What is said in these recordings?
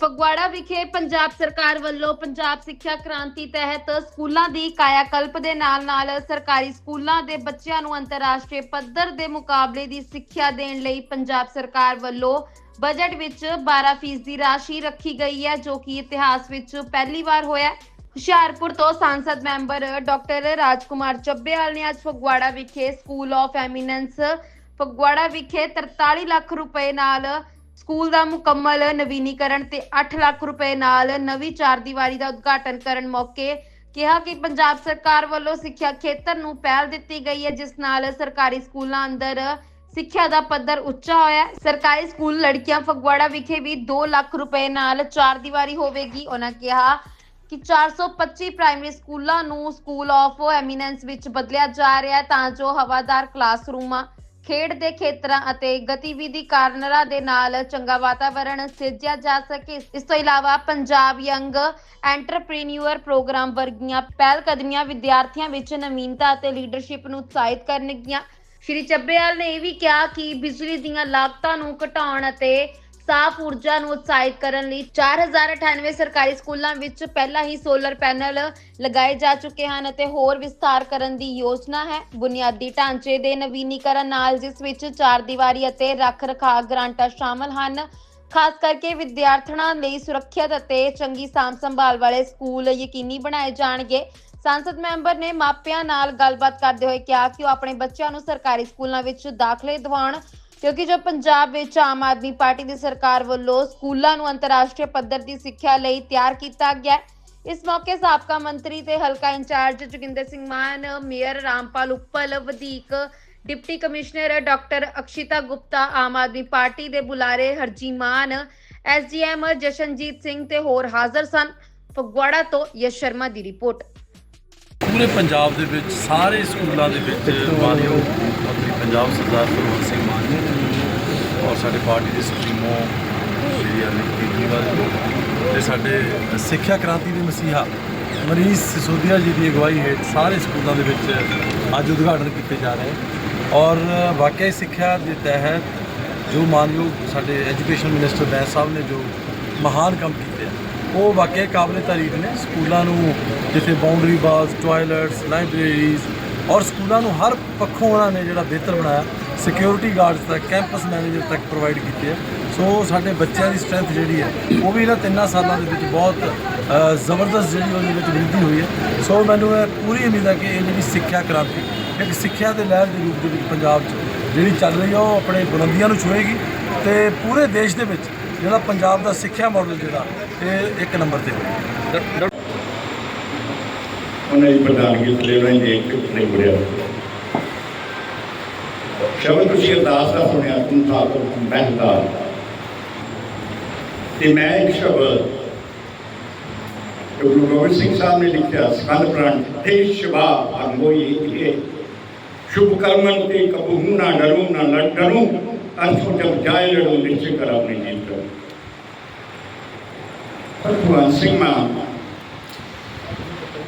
ਫਗਵਾੜਾ ਵਿਖੇ ਪੰਜਾਬ ਸਰਕਾਰ ਵੱਲੋਂ ਪੰਜਾਬ ਸਿੱਖਿਆ ਕ੍ਰਾਂਤੀ ਤਹਿਤ ਸਕੂਲਾਂ ਦੀ ਕਾਇਆਕਲਪ ਦੇ ਨਾਲ-ਨਾਲ ਸਰਕਾਰੀ ਸਕੂਲਾਂ ਦੇ ਬੱਚਿਆਂ ਨੂੰ ਅੰਤਰਰਾਸ਼ਟਰੀ ਪੱਧਰ ਦੇ ਮੁਕਾਬਲੇ ਦੀ ਸਿੱਖਿਆ ਦੇਣ ਲਈ ਪੰਜਾਬ ਸਰਕਾਰ ਵੱਲੋਂ ਬਜਟ ਵਿੱਚ 12% ਦੀ ਰਾਸ਼ੀ ਰੱਖੀ ਗਈ ਹੈ, ਜੋ ਕਿ ਇਤਿਹਾਸ ਵਿੱਚ ਪਹਿਲੀ ਵਾਰ ਹੋਇਆ ਹੁਸ਼ਿਆਰਪੁਰ ਤੋਂ ਸੰਸਦ ਮੈਂਬਰ ਡਾਕਟਰ ਰਾਜਕੁਮਾਰ ਚੱਬੇਵਾਲ ਨੇ ਅੱਜ ਫਗਵਾੜਾ ਵਿਖੇ ਸਕੂਲ ਆਫ ਐਮੀਨੈਂਸ ਫਗਵਾੜਾ ਵਿਖੇ 43 ਲੱਖ ਰੁਪਏ ਨਾਲ ਸਕੂਲ ਦਾ ਮੁਕੰਮਲ ਨਵੀਨੀਕਰਨ ਤੇ 8 ਲੱਖ ਰੁਪਏ ਨਾਲ ਨਵੀਂ ਚਾਰ ਦੀਵਾਰੀ ਦਾ ਉਦਘਾਟਨ ਕਰਨ ਮੌਕੇ ਕਿਹਾ ਕਿ ਪੰਜਾਬ ਸਰਕਾਰ ਵੱਲੋਂ ਸਿੱਖਿਆ ਖੇਤਰ ਨੂੰ ਪਹਿਲ ਦਿੱਤੀ ਗਈ ਹੈ, ਜਿਸ ਨਾਲ ਸਰਕਾਰੀ ਸਕੂਲਾਂ ਅੰਦਰ ਸਿੱਖਿਆ ਦਾ ਪੱਧਰ ਉੱਚਾ ਹੋਇਆ ਸਰਕਾਰੀ ਸਕੂਲ ਲੜਕੀਆਂ ਫਗਵਾੜਾ ਵਿਖੇ ਵੀ 2 ਲੱਖ ਰੁਪਏ ਨਾਲ ਚਾਰ ਦੀਵਾਰੀ ਹੋਵੇਗੀ। ਉਹਨਾਂ ਕਿਹਾ ਕਿ 425 ਪ੍ਰਾਇਮਰੀ ਸਕੂਲਾਂ ਨੂੰ ਸਕੂਲ ਆਫ ਐਮੀਨੈਂਸ ਵਿੱਚ ਬਦਲਿਆ ਜਾ ਰਿਹਾ ਹੈ, ਤਾਂ ਜੋ ਹਵਾਦਾਰ ਕਲਾਸਰੂਮਾਂ ਖੇਡ ਦੇ ਖੇਤਰਾਂ ਅਤੇ ਗਤੀਵਿਧੀ ਕਾਰਨਰਾਂ ਦੇ ਨਾਲ ਚੰਗਾ ਵਾਤਾਵਰਣ ਸਿਰਜਿਆ ਜਾ ਸਕੇ। ਇਸ ਤੋਂ ਇਲਾਵਾ ਪੰਜਾਬ ਯੰਗ ਐਂਟਰਪ੍ਰੀਨਿਊਅਰ ਪ੍ਰੋਗਰਾਮ ਵਰਗੀਆਂ ਪਹਿਲ ਕਦਮੀਆਂ ਵਿਦਿਆਰਥੀਆਂ ਵਿੱਚ ਨਵੀਨਤਾ ਅਤੇ ਲੀਡਰਸ਼ਿਪ ਨੂੰ ਉਤਸ਼ਾਹਿਤ ਕਰਨਗੀਆਂ। ਸ਼੍ਰੀ ਚੱਬੇਵਾਲ ਨੇ ਇਹ ਵੀ ਕਿਹਾ ਕਿ ਬਿਜਲੀ ਦੀਆਂ ਲਾਗਤਾਂ ਨੂੰ ਘਟਾਉਣ ਅਤੇ ਸਾਫ਼ ਊਰਜਾ ਨੂੰ ਉਤਸ਼ਾਹਿਤ ਕਰਨ ਲਈ 4098 ਸਰਕਾਰੀ ਸਕੂਲਾਂ ਵਿੱਚ ਪਹਿਲਾਂ ਹੀ ਸੋਲਰ ਪੈਨਲ ਲਗਾਏ ਜਾ ਚੁੱਕੇ ਹਨ ਅਤੇ ਹੋਰ ਵਿਸਥਾਰ ਕਰਨ ਦੀ ਯੋਜਨਾ ਹੈ। ਬੁਨਿਆਦੀ ਢਾਂਚੇ ਦੇ ਨਵੀਨੀਕਰਨ ਨਾਲ ਜਿਸ ਵਿੱਚ ਚਾਰ ਦੀਵਾਰੀ ਅਤੇ ਰੱਖ ਰਖਾਅ ਗ੍ਰਾਂਟਾਂ ਸ਼ਾਮਲ ਹਨ, ਖਾਸ ਕਰਕੇ ਵਿਦਿਆਰਥਣਾਂ ਲਈ ਸੁਰੱਖਿਅਤ ਅਤੇ ਚੰਗੀ ਸਾਂਭ ਸੰਭਾਲ ਵਾਲੇ ਸਕੂਲ ਯਕੀਨੀ ਬਣਾਏ ਜਾਣਗੇ। ਸੰਸਦ ਮੈਂਬਰ ਨੇ ਮਾਪਿਆਂ ਨਾਲ ਗੱਲਬਾਤ ਕਰਦੇ ਹੋਏ ਕਿਹਾ ਕਿ ਉਹ ਆਪਣੇ ਬੱਚਿਆਂ ਨੂੰ ਸਰਕਾਰੀ ਸਕੂਲਾਂ ਵਿੱਚ ਦਾਖਲੇ ਦਿਵਾਉਣ ਕਿਉਂਕਿ ਜੋ ਪੰਜਾਬ ਵਿੱਚ ਆਮ ਆਦਮੀ ਪਾਰਟੀ ਦੀ ਸਰਕਾਰ ਵੱਲੋਂ ਸਕੂਲਾਂ ਨੂੰ ਅੰਤਰਰਾਸ਼ਟਰੀ ਪੱਧਰ ਦੀ ਸਿੱਖਿਆ ਲਈ ਤਿਆਰ ਕੀਤਾ ਗਿਆ ਇਸ ਮੌਕੇ ਸਾਬਕਾ ਮੰਤਰੀ ਤੇ ਹਲਕਾ ਇੰਚਾਰਜ ਜੋਗਿੰਦਰ ਸਿੰਘ ਮਾਨ, ਮੇਅਰ ਰਾਮਪਾਲ ਉੱਪਲ, ਵਧੀਕ deputy commissioner doctor Akshita Gupta, Aam Aadmi party ਦੇ ਬੁਲਾਰੇ ਹਰਜੀ ਮਾਨ, ਐਸਡੀਐਮ ਜਸ਼ਨਜੀਤ ਸਿੰਘ ਤੇ ਹੋਰ ਹਾਜ਼ਰ ਸਨ। ਫਗਵਾੜਾ ਤੋਂ ਯਸ਼ ਸ਼ਰਮਾ ਦੀ ਰਿਪੋਰਟ। ਪੂਰੇ ਪੰਜਾਬ ਦੇ ਵਿੱਚ ਸਾਰੇ ਸਕੂਲਾਂ ਦੇ ਵਿੱਚ ਮਾਨਯੋਗ ਪੰਜਾਬ ਸਰਦਾਰ ਭਗਵੰਤ ਸਿੰਘ ਮਾਨ ਜੀ ਔਰ ਸਾਡੇ ਪਾਰਟੀ ਦੇ ਸੁਪਰੀਮੋ ਸ਼੍ਰੀ ਅਰਵਿੰਦ ਕੇਜਰੀਵਾਲ ਜੀ ਤੇ ਸਾਡੇ ਸਿੱਖਿਆ ਕ੍ਰਾਂਤੀ ਦੇ ਮਸੀਹਾ ਮਨੀਸ਼ ਸਿਸੋਦੀਆ ਜੀ ਦੀ ਅਗਵਾਈ ਹੇਠ ਸਾਰੇ ਸਕੂਲਾਂ ਦੇ ਵਿੱਚ ਅੱਜ ਉਦਘਾਟਨ ਕੀਤੇ ਜਾ ਰਹੇ ਔਰ ਵਾਕਿਆ ਸਿੱਖਿਆ ਦੇ ਤਹਿਤ ਜੋ ਮਾਨਯੋਗ ਸਾਡੇ ਐਜੂਕੇਸ਼ਨ ਮਿਨਿਸਟਰ ਬੈਂਸ ਸਾਹਿਬ ਨੇ ਜੋ ਮਹਾਨ ਕੰਮ ਕੀਤੇ ਆ, ਉਹ ਵਾਕਿਆ ਕਾਬਲੇ ਤਾਰੀਫ ਨੇ। ਸਕੂਲਾਂ ਨੂੰ ਜਿੱਥੇ ਬਾਉਂਡਰੀ ਬਾਲਸ ਟਾਇਲਟਸ ਲਾਇਬ੍ਰੇਰੀਜ਼ ਔਰ ਸਕੂਲਾਂ ਨੂੰ ਹਰ ਪੱਖੋਂ ਉਹਨਾਂ ਨੇ ਜਿਹੜਾ ਬਿਹਤਰ ਬਣਾਇਆ ਸਿਕਿਉਰਿਟੀ ਗਾਰਡਸ ਤੱਕ ਕੈਂਪਸ ਮੈਨੇਜਰ ਤੱਕ ਪ੍ਰੋਵਾਈਡ ਕੀਤੇ ਆ। ਸੋ ਸਾਡੇ ਬੱਚਿਆਂ ਦੀ ਸਟਰੈਂਥ ਜਿਹੜੀ ਹੈ, ਉਹ ਵੀ ਇਹਨਾਂ ਤਿੰਨਾਂ ਸਾਲਾਂ ਦੇ ਵਿੱਚ ਬਹੁਤ ਜ਼ਬਰਦਸਤ ਜਿਹੜੀ ਉਹਦੇ ਵਿੱਚ ਵ੍ਰਿੱਧੀ ਹੋਈ ਹੈ। ਸੋ ਮੈਨੂੰ ਇਹ ਪੂਰੀ ਉਮੀਦ ਹੈ ਕਿ ਇਹ ਜਿਹੜੀ ਸਿੱਖਿਆ ਕ੍ਰਾਂਤੀ, ਇੱਕ ਸਿੱਖਿਆ ਦੇ ਲਹਿਰ ਦੇ ਰੂਪ ਦੇ ਵਿੱਚ ਪੰਜਾਬ 'ਚ ਜਿਹੜੀ ਚੱਲ ਰਹੀ ਹੈ, ਉਹ ਆਪਣੇ ਬੁਲੰਦੀਆਂ ਨੂੰ ਛੂਹੇਗੀ ਤੇ ਪੂਰੇ ਦੇਸ਼ ਦੇ ਵਿੱਚ ਜਿਹੜਾ ਪੰਜਾਬ ਦਾ ਸਿੱਖਿਆ ਮਾਡਲ ਜਿਹੜਾ, ਇਹ ਇੱਕ ਨੰਬਰ ਤੇ ਹੋਵੇਗਾ ਉਹਨਾਂ ਦੀ ਪ੍ਰਧਾਨਗੀ ਥੱਲੇ ਉਹਨਾਂ ਦੀ ਇੱਕ ਨਹੀਂ ਬੜਿਆ ਸ਼ਬਦ ਤੁਸੀਂ ਅਰਦਾਸ ਦਾ ਸੁਣਿਆ ਤੁਮ ਠਾਕੁਰ ਮਹਿੰਦਾਰ ਤੇ ਮੈਂ ਇੱਕ ਸ਼ਬਦ ਜੋ ਗੁਰੂ ਗੋਬਿੰਦ ਸਿੰਘ ਸਾਹਿਬ ਨੇ ਲਿਖਿਆ ਸਕੰਦ ਪ੍ਰਾਣ ਤੇ ਸ਼ਬਾ ਅਨਮੋਈ ਇਹ ਸ਼ੁਭ ਕਰਮਨ ਤੇ ਕਬਹੂ ਨਾ ਡਰੂ ਨਾ ਡਰੂ। ਅਰਥੋਂ ਜਬ ਜਾਏ ਲੜੂ, ਨਿਸ਼ਚੈ ਕਰ ਆਪਣੀ ਜੀਤ ਭਗਵਾਨ ਸਿੰਘ ਮਾਨ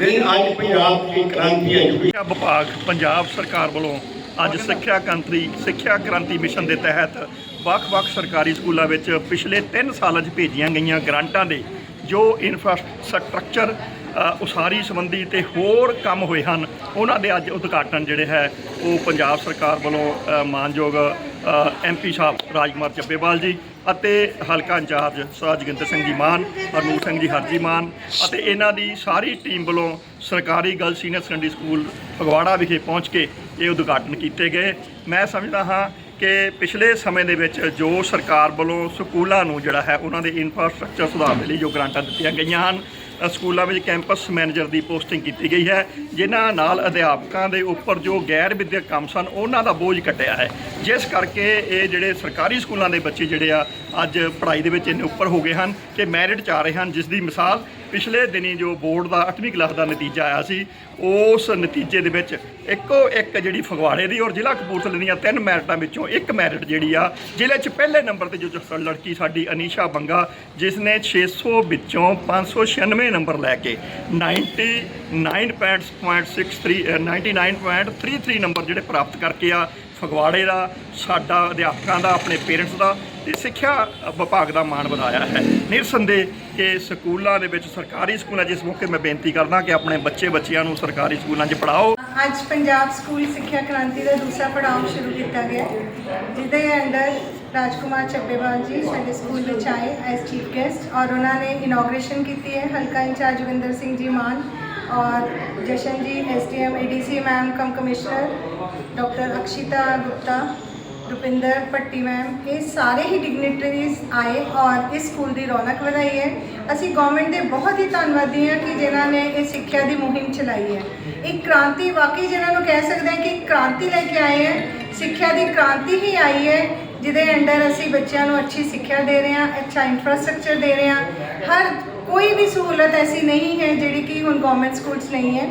ਦਿਨ ਅੱਜ ਪੰਜਾਬ ਦੀ ਕ੍ਰਾਂਤੀ ਸਿੱਖਿਆ ਵਿਭਾਗ ਪੰਜਾਬ ਸਰਕਾਰ ਵੱਲੋਂ ਅੱਜ ਸਿੱਖਿਆ ਕ੍ਰਾਂਤੀ ਸਿੱਖਿਆ ਕ੍ਰਾਂਤੀ ਮਿਸ਼ਨ ਦੇ ਤਹਿਤ ਵੱਖ-ਵੱਖ ਸਰਕਾਰੀ ਸਕੂਲਾਂ ਵਿੱਚ ਪਿਛਲੇ 3 ਸਾਲਾਂ 'ਚ ਭੇਜੀਆਂ ਗਈਆਂ ਗ੍ਰਾਂਟਾਂ ਦੇ ਜੋ ਇਨਫਰਾਸਟ੍ਰਕਚਰ ਉਸਾਰੀ ਸੰਬੰਧੀ ਤੇ ਹੋਰ ਕੰਮ ਹੋਏ ਹਨ। ਉਹਨਾਂ ਦੇ ਅੱਜ ਉਦਘਾਟਨ ਜਿਹੜੇ ਹੈ ਉਹ ਪੰਜਾਬ ਸਰਕਾਰ ਵੱਲੋਂ ਅ, ਮਾਨਯੋਗ ਐਮਪੀ ਸਾਹਿਬ ਰਾਜਕੁਮਾਰ ਚੱਬੇਵਾਲ ਜੀ ਅਤੇ ਹਲਕਾ ਇੰਚਾਰਜ ਸਰਦਾਰ ਜੋਗਿੰਦਰ ਸਿੰਘ ਜੀ ਮਾਨ ਹਰਨੂਰ ਸਿੰਘ ਜੀ ਹਰਜੀ ਮਾਨ ਅਤੇ ਇਹਨਾਂ ਦੀ ਸਾਰੀ ਟੀਮ ਵੱਲੋਂ ਸਰਕਾਰੀ girl senior secondary school Phagwara ਵਿਖੇ ਪਹੁੰਚ ਕੇ ਇਹ ਉਦਘਾਟਨ ਕੀਤੇ ਗਏ। ਮੈਂ ਸਮਝਦਾ ਹਾਂ ਕਿ ਪਿਛਲੇ ਸਮੇਂ ਦੇ ਵਿੱਚ ਜੋ ਸਰਕਾਰ ਵੱਲੋਂ ਸਕੂਲਾਂ ਨੂੰ ਜਿਹੜਾ ਹੈ ਉਹਨਾਂ ਦੇ ਇਨਫਰਾਸਟ੍ਰਕਚਰ ਸੁਧਾਰ ਦੇ ਲਈ ਜੋ ਗ੍ਰਾਂਟਾਂ ਦਿੱਤੀਆਂ ਗਈਆਂ ਹਨ ਸਕੂਲਾਂ ਵਿੱਚ ਕੈਂਪਸ ਮੈਨੇਜਰ ਦੀ ਪੋਸਟਿੰਗ ਕੀਤੀ ਗਈ ਹੈ, ਜਿਨ੍ਹਾਂ ਨਾਲ ਅਧਿਆਪਕਾਂ ਦੇ ਉੱਪਰ ਜੋ ਗੈਰ ਵਿਦਿਅਕ ਕੰਮ ਸਨ, ਉਹਨਾਂ ਦਾ ਬੋਝ ਘਟਿਆ ਹੈ। ਜਿਸ ਕਰਕੇ ਇਹ ਜਿਹੜੇ ਸਰਕਾਰੀ ਸਕੂਲਾਂ ਦੇ ਬੱਚੇ ਜਿਹੜੇ ਆ, ਅੱਜ ਪੜ੍ਹਾਈ ਦੇ ਵਿੱਚ ਇੰਨੇ ਉੱਪਰ ਹੋ ਗਏ ਹਨ ਕਿ ਮੈਰਿਟ 'ਚ ਆ ਰਹੇ ਹਨ, ਜਿਸ ਦੀ ਮਿਸਾਲ ਪਿਛਲੇ ਦਿਨੀ ਜੋ ਬੋਰਡ ਦਾ 8ਵੀਂ ਕਲਾਸ ਦਾ ਨਤੀਜਾ ਆਇਆ ਸੀ ਉਸ ਨਤੀਜੇ ਦੇ ਵਿੱਚ ਇੱਕੋ ਇੱਕ ਜਿਹੜੀ ਫਗਵਾੜੇ ਦੀ ਔਰ ਜ਼ਿਲ੍ਹਾ ਕਪੂਰਥਲੇ ਦੀਆਂ ਤਿੰਨ ਮੈਰਿਟਾਂ ਵਿੱਚੋਂ ਇੱਕ ਮੈਰਿਟ ਜਿਹੜੀ ਆ ਜ਼ਿਲ੍ਹੇ 'ਚ ਪਹਿਲੇ ਨੰਬਰ ਤੇ ਜੋ ਲੜਕੀ ਸਾਡੀ ਅਨੀਸ਼ਾ ਬੰਗਾ ਜਿਸ ਨੇ 600 ਵਿੱਚੋਂ 596 ਨੰਬਰ ਲੈ ਕੇ 99.63 ਅ, 99.33 ਨੰਬਰ ਜਿਹੜੇ ਪ੍ਰਾਪਤ ਕਰਕੇ ਆ ਫਗਵਾੜੇ ਦਾ ਸਾਡਾ ਅਧਿਆਪਕਾਂ ਦਾ ਆਪਣੇ ਪੇਰੈਂਟਸ ਦਾ ਸਿੱਖਿਆ ਵਿਭਾਗ ਦਾ ਮਾਣ ਵਧਾਇਆ ਹੈ। ਨਿਰਸੰਦੇਹ ਕਿ ਸਕੂਲਾਂ ਦੇ ਵਿੱਚ ਸਰਕਾਰੀ ਸਕੂਲਾਂ, ਜਿਸ ਮੌਕੇ ਮੈਂ ਬੇਨਤੀ ਕਰਦਾ ਕਿ ਆਪਣੇ ਬੱਚੇ ਬੱਚਿਆਂ ਨੂੰ ਸਰਕਾਰੀ ਸਕੂਲਾਂ 'ਚ ਪੜ੍ਹਾਓ। ਅੱਜ ਪੰਜਾਬ ਸਕੂਲ ਸਿੱਖਿਆ ਕ੍ਰਾਂਤੀ ਦਾ ਦੂਸਰਾ ਪੜਾਅ ਸ਼ੁਰੂ ਕੀਤਾ ਗਿਆ ਜਿਹਦੇ ਅੰਡਰ ਰਾਜਕੁਮਾਰ ਚੱਬੇਵਾਲ ਜੀ ਸਾਡੇ ਸਕੂਲ ਵਿੱਚ ਆਏ ਐਸ ਚੀਫ ਗੈਸਟ ਔਰ ਉਹਨਾਂ ਨੇ ਇਨੋਗ੍ਰੇਸ਼ਨ ਕੀਤੀ ਹੈ। ਹਲਕਾ ਇੰਚਾਰਜ ਜੋਗਿੰਦਰ ਸਿੰਘ ਜੀ ਮਾਨ ਔਰ Jashan ji SDM ADC ma'am cum commissioner doctor Akshita Gupta Rupinder Patti ma'am, ਇਹ ਸਾਰੇ ਹੀ ਡਿਗਨਿਟਰੀਜ਼ ਆਏ ਔਰ ਇਸ ਸਕੂਲ ਦੀ ਰੌਣਕ ਵਧਾਈ ਹੈ। ਅਸੀਂ ਗਵਰਨਮੈਂਟ ਦੇ ਬਹੁਤ ਹੀ ਧੰਨਵਾਦੀ ਹਾਂ ਕਿ ਜਿਨ੍ਹਾਂ ਨੇ ਇਹ ਸਿੱਖਿਆ ਦੀ ਮੁਹਿੰਮ ਚਲਾਈ ਹੈ। ਇੱਕ ਕ੍ਰਾਂਤੀ ਵਾਕਈ ਜਿਨ੍ਹਾਂ ਨੂੰ ਕਹਿ ਸਕਦੇ ਹਾਂ ਕਿ ਕ੍ਰਾਂਤੀ ਲੈ ਕੇ ਆਏ ਹੈ। ਸਿੱਖਿਆ ਦੀ ਕ੍ਰਾਂਤੀ ਹੀ ਆਈ ਹੈ, ਜਿਹਦੇ ਅੰਡਰ ਅਸੀਂ ਬੱਚਿਆਂ ਨੂੰ ਅੱਛੀ ਸਿੱਖਿਆ ਦੇ ਰਹੇ ਹਾਂ, ਅੱਛਾ ਇਨਫਰਾਸਟ੍ਰਕਚਰ ਦੇ ਰਹੇ ਹਾਂ। ਹਰ ਕੋਈ ਵੀ ਸਹੂਲਤ ਐਸੀ ਨਹੀਂ ਹੈ ਜਿਹੜੀ ਕਿ ਹੁਣ ਗਵਰਨਮੈਂਟ ਸਕੂਲਸ ਨਹੀਂ ਹੈ।